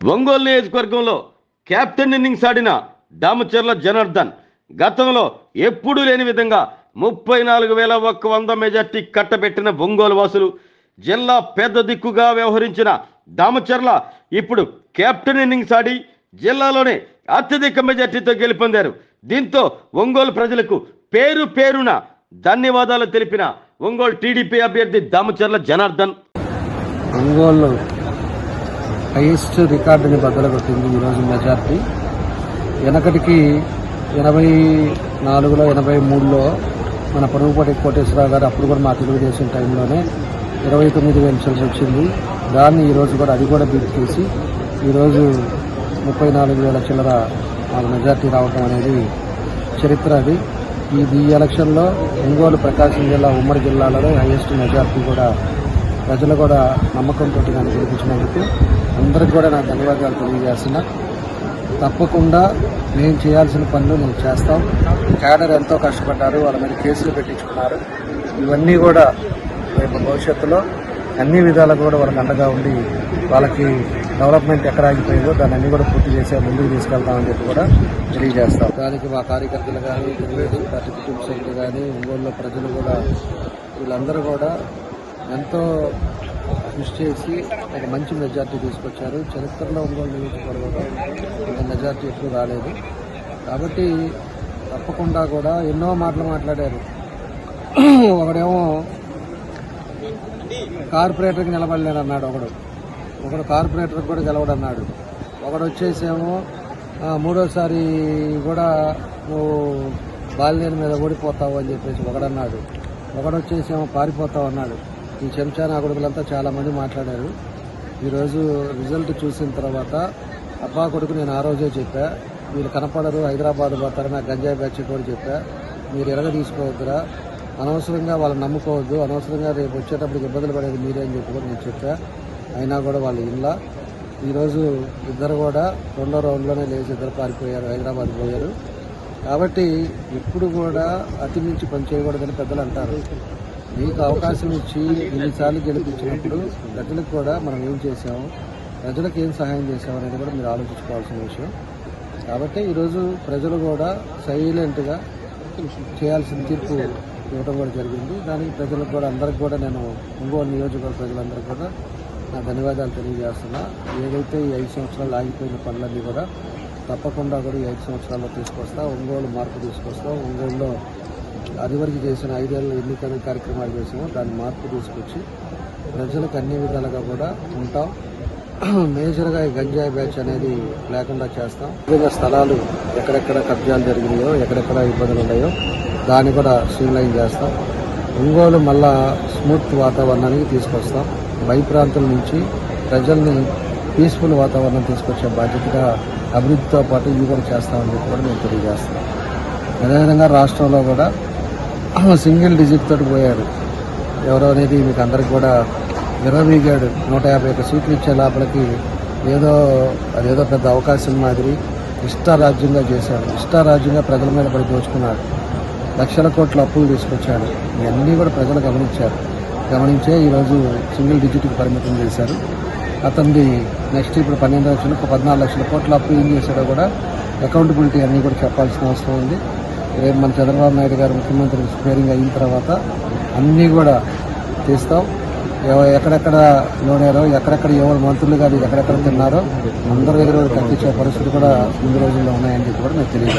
ఒంగోలు నియోజకవర్గంలో captain innings ఆడిన దామచర్ల జనార్దన్ గతంలో ఎప్పుడూ లేని విధంగా ముప్పై నాలుగు వేల ఒక్క వంద మెజార్టీ కట్టబెట్టిన ఒంగోలు వాసులు జిల్లా పెద్ద దిక్కుగా వ్యవహరించిన దామచర్ల ఇప్పుడు కెప్టెన్ ఇన్నింగ్స్ ఆడి జిల్లాలోనే అత్యధిక మెజార్టీతో గెలుపొందారు. దీంతో ఒంగోలు ప్రజలకు పేరు పేరున ధన్యవాదాలు తెలిపిన ఒంగోలు టీడీపీ అభ్యర్థి దామచర్ల జనార్దన్. ఒంగోలు హైయెస్ట్ రికార్డుని బద్దలగొట్టింది ఈరోజు మెజార్టీ. వెనకటికి ఎనభై నాలుగులో ఎనభై మూడులో మన పొరుగుపాటి కోటేశ్వరరావు గారు అప్పుడు కూడా మా తెలుగుదేశం టైంలోనే ఇరవై తొమ్మిది వేల చిల్లర వచ్చింది. దాన్ని ఈరోజు కూడా అది కూడా బీట్ చేసి ఈరోజు ముప్పై నాలుగు వేల చిల్లర మాకు మెజార్టీ రావడం అనేది చరిత్ర అది. ఈ ఈ ఎలక్షన్లో ఒంగోలు ప్రకాశం జిల్లా ఉమ్మడి జిల్లాలలో హైయెస్ట్ మెజార్టీ కూడా ప్రజలు కూడా నమ్మకంతో నన్ను గెలిపించినందుకు అందరికి కూడా నా ధన్యవాదాలు తెలియజేస్తున్నా. తప్పకుండా నేను చేయాల్సిన పనులు మేము చేస్తాం. క్యాడర్ ఎంతో కష్టపడ్డారు వాళ్ళ మీద కేసులు పెట్టించుకున్నారు. ఇవన్నీ కూడా రేపు భవిష్యత్తులో అన్ని విధాలుగా కూడా వాళ్ళకి అండగా ఉండి వాళ్ళకి డెవలప్మెంట్ ఎక్కడ ఆగిపోయిందో దాన్ని అన్ని కూడా పూర్తి చేసే ముందుకు తీసుకెళ్తామని చెప్పి కూడా తెలియజేస్తాం. దానికి మా కార్యకర్తలు కానీ ప్రతి కుటుంబ సభ్యులు కానీ ఒంగోలులో ప్రజలు కూడా వీళ్ళందరూ కూడా ఎంతో కృషి చేసి ఒక మంచి మెజార్టీ తీసుకొచ్చారు. చరిత్రలో ఒంగోలు నియోజకవర్గంలో ఇంత మెజార్టీ ఎప్పుడు రాలేదు. కాబట్టి తప్పకుండా కూడా ఎన్నో మాటలు మాట్లాడారు. ఒకడేమో కార్పొరేటర్కి నిలబడలేనన్నాడు ఒకడు. ఒకడు కార్పొరేటర్కి కూడా గెలవడన్నాడు. ఒకడు వచ్చేసేమో మూడోసారి కూడా నువ్వు బాలినేని మీద ఓడిపోతావు అని చెప్పేసి ఒకడన్నాడు. ఒకడు వచ్చేసేమో పారిపోతావు అన్నాడు. ఈ చెంచా నా కొడుకులంతా చాలామంది మాట్లాడారు. ఈరోజు రిజల్ట్ చూసిన తర్వాత అబ్బా కొడుకు నేను ఆ రోజే చెప్పా. వీళ్ళు కనపడరు హైదరాబాద్ పోతారు నాకు గంజాయి బ్యాచ్ కూడా చెప్పా. మీరు ఎరగ తీసుకోవద్దురా. అనవసరంగా వాళ్ళని నమ్ముకోవద్దు. అనవసరంగా రేపు వచ్చేటప్పటికి ఇబ్బందులు పడేది మీరే అని చెప్పి కూడా నేను చెప్పా. అయినా కూడా వాళ్ళు ఇంట్లో ఈరోజు ఇద్దరు కూడా రెండో రౌండ్లోనే లేచి ఇద్దరు పారిపోయారు హైదరాబాద్ పోయారు. కాబట్టి ఎప్పుడు కూడా అతి మించి పని చేయకూడదని పెద్దలు అంటారు. మీకు అవకాశం ఇచ్చి ఎన్నిసార్లు గెలిపించినప్పుడు ప్రజలకు కూడా మనం ఏం చేసాము ప్రజలకు ఏం సహాయం చేసాము అనేది కూడా మీరు ఆలోచించుకోవాల్సిన విషయం. కాబట్టి ఈరోజు ప్రజలు కూడా సైలెంట్గా చేయాల్సిన తీర్పు ఇవ్వడం కూడా జరిగింది. దానికి ప్రజలకు కూడా అందరికి కూడా నేను ఒంగోలు నియోజకవర్గ ప్రజలందరికీ కూడా నా ధన్యవాదాలు తెలియజేస్తున్నా. ఏదైతే ఈ ఐదు సంవత్సరాలు ఆగిపోయిన పనులన్నీ కూడా తప్పకుండా కూడా ఈ ఐదు సంవత్సరాల్లో తీసుకొస్తా ఒంగోలు మార్పు తీసుకొస్తా ఒంగోలులో అదివరకు చేసిన ఐదేళ్ళ ఎన్నికల కార్యక్రమాలు చేసామో. దాన్ని మార్పు తీసుకొచ్చి ప్రజలకు అన్ని విధాలుగా కూడా ఉంటాం. మేజర్గా ఈ గంజాయి బ్యాచ్ అనేది లేకుండా చేస్తాం. వివిధ స్థలాలు ఎక్కడెక్కడ కబ్జాలు జరిగినాయో ఎక్కడెక్కడ ఇబ్బందులు ఉన్నాయో దాన్ని కూడా స్ట్రీమ్లైన్ చేస్తాం. ఒంగోలు మళ్ళా స్మూత్ వాతావరణానికి తీసుకొస్తాం. భయప్రాంతుల నుంచి ప్రజల్ని పీస్ఫుల్ వాతావరణం తీసుకొచ్చే బాధ్యతగా అభివృద్ధితో పాటు ఇది కూడా చేస్తామని చెప్పి కూడా మేము తెలియజేస్తాం. అదేవిధంగా రాష్ట్రంలో కూడా సింగిల్ డిజిట్ తోటి పోయాడు ఎవరో అనేది మీకు అందరికి కూడా విరవీగాడు. నూట యాభై ఒక్క సీట్లు ఇచ్చే లోపలికి ఏదో అదేదో పెద్ద అవకాశం మాదిరి ఇష్టారాజ్యంగా చేశాడు. ఇష్టారాజ్యంగా ప్రజల మీద పడి దోచుకున్నాడు. లక్షల కోట్ల అప్పులు తీసుకొచ్చాడు. ఇవన్నీ కూడా ప్రజలు గమనించారు. గమనించే ఈరోజు సింగిల్ డిజిట్కి పరిమితం చేశారు. అతనిది నెక్స్ట్ ఇప్పుడు పన్నెండు లక్షలు ఒక పద్నాలుగు లక్షల కోట్ల అప్పు ఏం చేశాడో కూడా అకౌంటబిలిటీ అన్నీ కూడా చెప్పాల్సిన అవసరం ఉంది. రేపు మన చంద్రబాబు నాయుడు గారు ముఖ్యమంత్రి స్పేరింగ్ అయిన తర్వాత అన్నీ కూడా తీస్తాం. ఎక్కడెక్కడ లోనేరో ఎక్కడెక్కడ ఎవరు మంత్రులు కానీ ఎక్కడెక్కడ తిన్నారో అందరి దగ్గర కట్టించే పరిస్థితులు పరిస్థితి కూడా ముందు రోజుల్లో ఉన్నాయని చెప్పి కూడా నేను తెలియదు